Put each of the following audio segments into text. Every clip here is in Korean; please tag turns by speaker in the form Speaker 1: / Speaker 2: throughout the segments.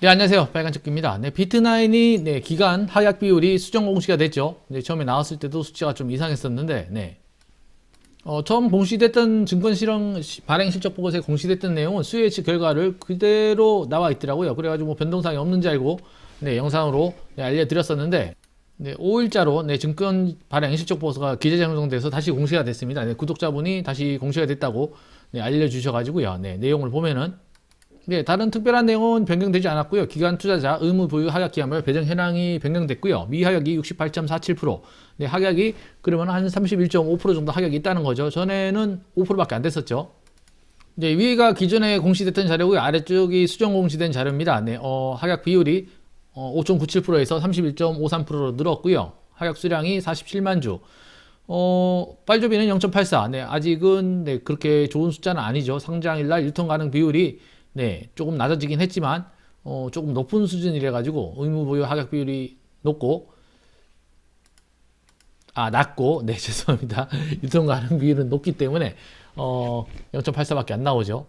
Speaker 1: 네, 안녕하세요. 빨간쪽입니다. 네, 비트나인이 네, 기간 하약 비율이 수정 공시가 됐죠. 네, 처음에 나왔을 때도 수치가 좀 이상했었는데, 네. 어, 처음 공시됐던 증권 실험 시- 발행 실적 보고서에 공시됐던 내용은 수혜치 결과를 그대로 나와 있더라고요. 그래가지고 뭐 변동사항이 없는지 알고 네, 영상으로 네, 알려드렸었는데 네, 5일자로 네, 증권 발행 실적 보고서가 기재 작성돼서 다시 공시가 됐습니다. 네, 구독자분이 다시 공시가 됐다고 네, 알려주셔가지고요. 네, 내용을 보면은 네, 다른 특별한 내용은 변경되지 않았고요. 기간 투자자 의무 부유 하약 기한별 배정 현황이 변경됐고요. 미하약이 68.47%. 네, 하약이 그러면 한 31.5% 정도 하약이 있다는 거죠. 전에는 5%밖에 안 됐었죠. 이제 위가 기존에 공시됐던 자료고요. 아래쪽이 수정 공시된 자료입니다. 네, 어, 하약 비율이 어, 5.97%에서 31.53%로 늘었고요. 하약 수량이 47만 주. 어, 빨조비는 0.84. 네, 아직은 네, 그렇게 좋은 숫자는 아니죠. 상장일 날 유통 가능 비율이 네, 조금 낮아지긴 했지만 어, 조금 높은 수준이래 가지고 의무 보유 하격 비율이 높고 아, 낮고 네, 죄송합니다. 유통 가능 비율은 높기 때문에 어, 0.84밖에 안 나오죠.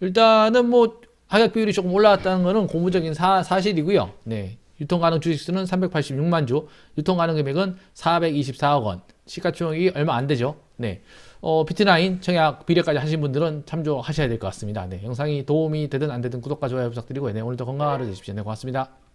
Speaker 1: 일단은 뭐 하격 비율이 조금 올라왔다는 것은 고무적인 사, 사실이고요. 네. 유통 가능 주식 수는 386만 주, 유통 가능 금액은 424억 원, 시가총액이 얼마 안 되죠. 네. 어, 비트나인 청약 비례까지 하신 분들은 참조하셔야 될 것 같습니다. 네. 영상이 도움이 되든 안 되든 구독과 좋아요 부탁드리고, 네. 오늘도 건강한 하루 되십시오. 네. 고맙습니다.